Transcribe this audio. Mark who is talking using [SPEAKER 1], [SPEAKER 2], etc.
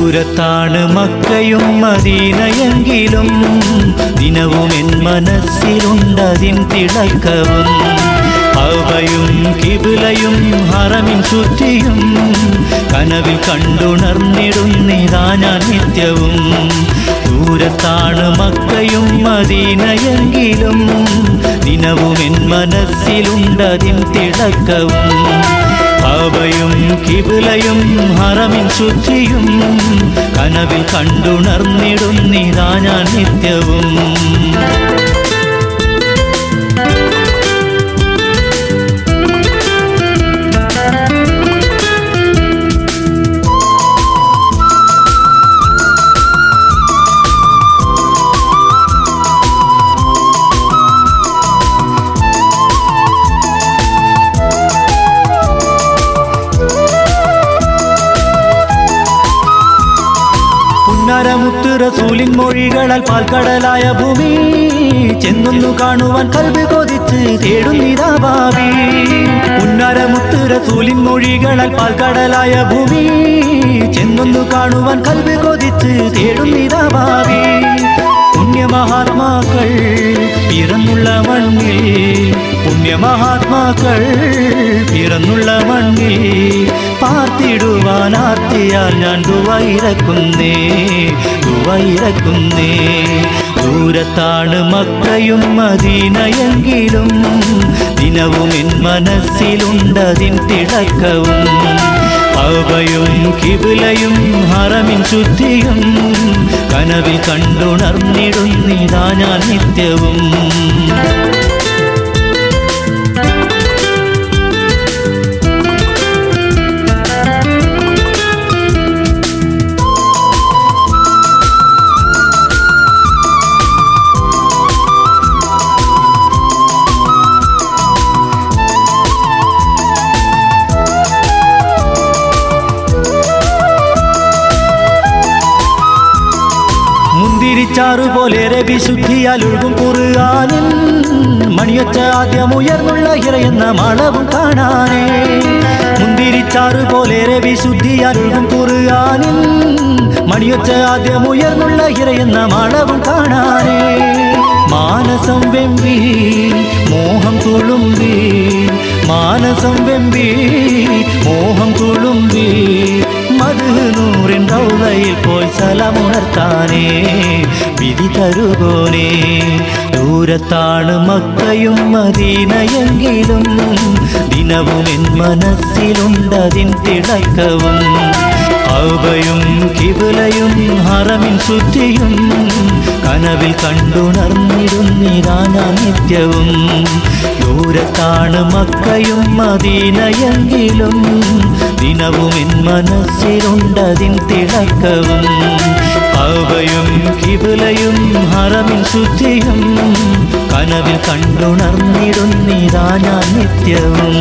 [SPEAKER 1] ദൂരത്താണ് മക്കയും മദീനയെങ്കിലും. ദിനവും എൻ മനസ്സിലുണ്ടതിൻ തിളക്കവും. അവയും കിബിലയും ഹറമിൻ ചുറ്റിയും കനവിൽ കണ്ടുണർന്നിടുന്നിതാ ഞാൻ നിത്യവും ദൂരത്താണ് മക്കയും മദീനയെങ്കിലും. ദിനവും എൻ മനസ്സിലുണ്ടതിൻ തിളക്കവും. അവയും കിബിലയും ഹറമിൻ ശുദ്ധിയും കനവിൽ കണ്ടുണർന്നിടുന്നിതാ ഞാൻ നിത്യവും. പുന്നരമുത്ത് റസൂലിൻ മൊഴികളാൽ പാൽക്കടലായ ഭൂമി ചെന്നൊന്നു കാണുവാൻ കൽബ് കൊതിച്ച് തേടുന്നിതാ ഭാവി. പുന്നരമുത്ത് റസൂലിൻ മൊഴികളാൽ പാൽക്കടലായ ഭൂമി ചെന്നൊന്നു കാണുവാൻ കൽബ് കൊതിച്ച് തേടുന്നിതാ ഭാവി. പുണ്യമഹാത്മാക്കൾ പിറന്നുള്ള മണ്ണിൽ പുണ്യമഹാത്മാക്കൾ പിറന്നുള്ള മണ്ണിൽ പാർത്തിടുവാൻ ആർത്തിയാൽ ഞാൻ ദുവൈരക്കുന്നേ ദുവൈരക്കുന്നേ. ദൂരത്താണ് മക്കയും മദീനയെങ്കിലും ദിനവും എൻ മനസ്സിലുണ്ടതിൻ തിളക്കവും. അവയും കിബിലയും ഹറമിൻ ശുദ്ധിയും കനവിൽ കണ്ടുണർന്നിടുന്നിതാ ഞാൻ നിത്യവും. പോലെ രവി ശുദ്ധിയാൽ ഒഴുകും കുറുകാനിൽ മണിയൊച്ച ആദ്യം ഉയർന്നുള്ള ഇറയുന്ന മളവും കാണാനേ. മുന്തിരിച്ചാറു പോലെ രവി ശുദ്ധിയാൽ ഒഴുകും കുറുകാനിൽ മണിയൊച്ച ആദ്യം ഉയർന്നുള്ള ഇറയുന്ന മളവും കാണാനേ. മാനസം വെമ്പി മോഹം തുളുമ്പി മാനസം വെമ്പി തരുകോനേ. ദൂരത്താണ് മക്കയും മദീനയെങ്കിലും ദിനവും എൻ മനസ്സിലുണ്ടതിൻ തിളക്കവും. അവയും കിബിലയും ഹറമിൻ ശുദ്ധിയും കനവിൽ കണ്ടുണർന്നിരുന്നിരാ ഞാൻ നിത്യവും. ദൂരത്താണ് മക്കയും മദീനയെങ്കിലും ദിനവും എൻ മനസ്സിലുണ്ടതിൻ തിളക്കവും. അവയും കിബിലയും ഹറമിൻ ശുദ്ധിയും കനവിൽ കണ്ടുണർന്നിടുന്നിരാ ഞാൻ നിത്യവും.